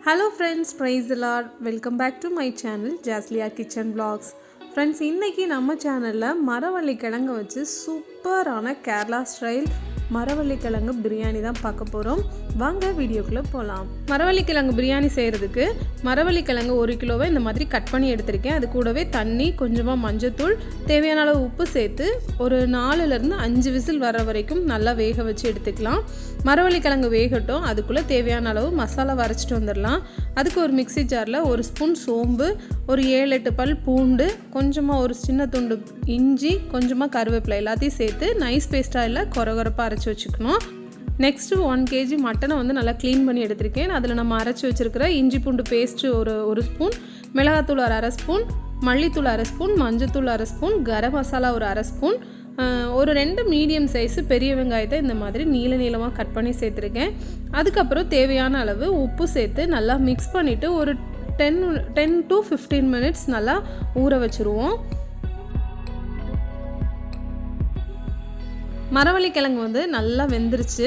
Hello friends praise Lord welcome back to my channel Jasliya kitchen vlogs friends இன்றைக்கி நம்ம சேனலில் மரவள்ளி கிழங்கு வச்சு சூப்பரான கேரளா ஸ்டைல் மரவள்ளிக்கிழங்கு பிரியாணி தான் பார்க்க போகிறோம் வாங்க வீடியோக்குள்ளே போகலாம் மரவள்ளி கிழங்கு பிரியாணி செய்கிறதுக்கு மரவள்ளி கிழங்கு ஒரு கிலோவை இந்த மாதிரி கட் பண்ணி எடுத்திருக்கேன். அது கூடவே தண்ணி கொஞ்சமாக மஞ்சத்தூள் தேவையான அளவு உப்பு சேர்த்து ஒரு நாலுலேருந்து அஞ்சு விசில் வர வரைக்கும் நல்லா வேக வச்சு எடுத்துக்கலாம். மரவள்ளிக்கிழங்கு வேகட்டும் அதுக்குள்ளே தேவையான அளவு மசாலா வரைச்சிட்டு வந்துடலாம். அதுக்கு ஒரு மிக்ஸி ஜாரில் ஒரு ஸ்பூன் சோம்பு ஒரு ஏழு எட்டு பல் பூண்டு கொஞ்சமாக ஒரு சின்ன துண்டு இஞ்சி கொஞ்சமாக கருவேப்பிலை எல்லாத்தையும் சேர்த்து நைஸ் பேஸ்ட்டாக இல்லை குறகுறப்பாக அரைச்சி வச்சுக்கணும். நெக்ஸ்ட்டு ஒன் கேஜி மட்டனை வந்து நல்லா க்ளீன் பண்ணி எடுத்திருக்கேன். அதில் நம்ம அரைச்சி வச்சுருக்கிற இஞ்சி பூண்டு பேஸ்ட்டு ஒரு ஒரு ஸ்பூன் மிளகாத்தூள் ஒரு அரை ஸ்பூன் மல்லித்தூள் அரை ஸ்பூன் மஞ்சத்தூள் அரை ஸ்பூன் கரம் மசாலா ஒரு அரை ஸ்பூன் ஒரு ரெண்டு மீடியம் சைஸு பெரிய வெங்காயத்தை இந்த மாதிரி நீள நீளமாக கட் பண்ணி சேர்த்துருக்கேன். அதுக்கப்புறம் தேவையான அளவு உப்பு சேர்த்து நல்லா மிக்ஸ் பண்ணிவிட்டு ஒரு ten ten to fifteen minutes நல்லா ஊற வச்சுருவோம். மரவள்ளிக்கிழங்கு வந்து நல்லா வெந்துருச்சு.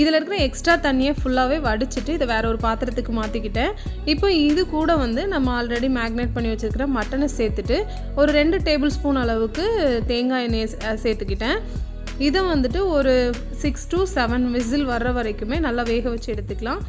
இதில் இருக்கிற எக்ஸ்ட்ரா தண்ணியை ஃபுல்லாகவே வடிச்சிட்டு இதை வேற ஒரு பாத்திரத்துக்கு மாற்றிக்கிட்டேன் இப்போ இது கூட வந்து நம்ம ஆல்ரெடி மேக்னேட் பண்ணி வச்சுருக்கிற மட்டனை சேர்த்துட்டு ஒரு ரெண்டு டேபிள் ஸ்பூன் அளவுக்கு தேங்காய் எண்ணெயை சேர்த்துக்கிட்டேன். இதை வந்துட்டு ஒரு சிக்ஸ் டு செவன் விசில் வர்ற வரைக்குமே நல்லா வேக வச்சு எடுத்துக்கலாம்.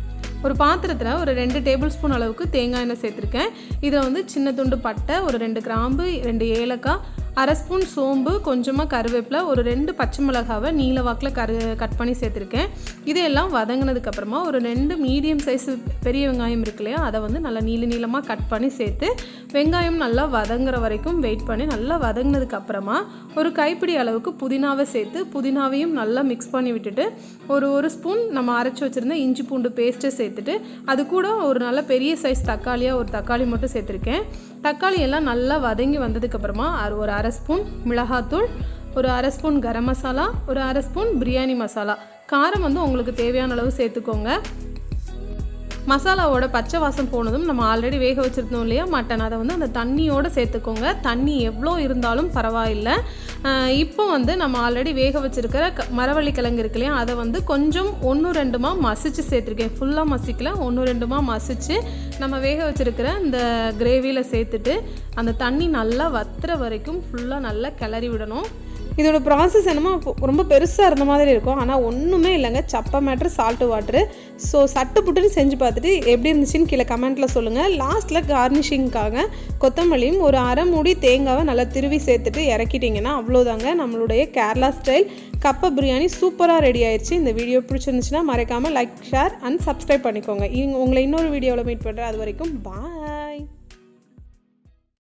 ஒரு பாத்திரத்தில் ஒரு ரெண்டு டேபிள் ஸ்பூன் அளவுக்கு தேங்காய் எண்ணெய் சேர்த்துருக்கேன். இதில் வந்து சின்ன துண்டு பட்டை ஒரு ரெண்டு கிராம்பு ரெண்டு ஏலக்காய் அரை ஸ்பூன் சோம்பு கொஞ்சமாக கருவேப்பிலை ஒரு ரெண்டு பச்சை மிளகாவை நீல வாக்கில் கரு கட் பண்ணி சேர்த்துருக்கேன். இதையெல்லாம் வதங்கினதுக்கப்புறமா ஒரு ரெண்டு மீடியம் சைஸ் பெரிய வெங்காயம் இருக்கு இல்லையா அதை வந்து நல்லா நீள நீளமாக கட் பண்ணி சேர்த்து வெங்காயம் நல்லா வதங்குற வரைக்கும் வெயிட் பண்ணி நல்லா வதங்கினதுக்கப்புறமா ஒரு கைப்பிடி அளவுக்கு புதினாவை சேர்த்து புதினாவையும் நல்லா மிக்ஸ் பண்ணி விட்டுட்டு ஒரு ஒரு ஸ்பூன் நம்ம அரைச்சி வச்சுருந்த இஞ்சி பூண்டு பேஸ்ட்டை சேர்த்துட்டு அது கூட ஒரு நல்ல பெரிய சைஸ் தக்காளியாக ஒரு தக்காளி மட்டும் சேர்த்துருக்கேன். தக்காளி எல்லாம் நல்லா வதங்கி வந்ததுக்கப்புறமா அது ஒரு அரை ஸ்பூன் மிளகாத்தூள் ஒரு அரை ஸ்பூன் கரம் மசாலா ஒரு அரை ஸ்பூன் பிரியாணி மசாலா. காரம் வந்து உங்களுக்கு தேவையான அளவு சேர்த்துக்கோங்க. மசாலாவோட பச்சை வாசம் போனதும் நம்ம ஆல்ரெடி வேக வச்சுருந்தோம் இல்லையா மட்டன் அதை வந்து அந்த தண்ணியோடு சேர்த்துக்கோங்க. தண்ணி எவ்வளோ இருந்தாலும் பரவாயில்லை. இப்போ வந்து நம்ம ஆல்ரெடி வேக வச்சுருக்கிற க மரவள்ளி கிழங்கு இருக்கு இல்லையா அதை வந்து கொஞ்சம் ஒன்று ரெண்டுமா மசிச்சு சேர்த்துருக்கேன். ஃபுல்லாக மசிக்கல ஒன்று ரெண்டுமா மசிச்சு நம்ம வேக வச்சுருக்கிற இந்த கிரேவியில் சேர்த்துட்டு அந்த தண்ணி நல்லா வத்துற வரைக்கும் ஃபுல்லாக நல்லா கிளறி விடணும். இதோட ப்ராசஸ் என்னமோ ரொம்ப பெருசாக இருந்த மாதிரி இருக்கும். ஆனால் ஒன்றுமே இல்லைங்க. சப்பை மேட்ரு சால்ட்டு வாட்ரு ஸோ சட்டு புட்டுன்னு செஞ்சு பார்த்துட்டு எப்படி இருந்துச்சுன்னு கீழே கமெண்ட்டில் சொல்லுங்கள் லாஸ்ட்டில் கார்னிஷிங்க்காக கொத்தமல்லியும் ஒரு அரை மூடி தேங்காவை நல்லா திருவி சேர்த்துட்டு இறக்கிட்டிங்கன்னா அவ்வளோதாங்க நம்மளுடைய கேரளா ஸ்டைல் கப்பை பிரியாணி சூப்பராக ரெடி ஆயிடுச்சு இந்த வீடியோ பிடிச்சிருந்துச்சுன்னா மறக்காமல் லைக் ஷேர் அண்ட் சப்ஸ்கிரைப் பண்ணிக்கோங்க. இங்க- உங்களை இன்னொரு வீடியோவில் மீட் பண்ணுறேன் அது வரைக்கும் பாய்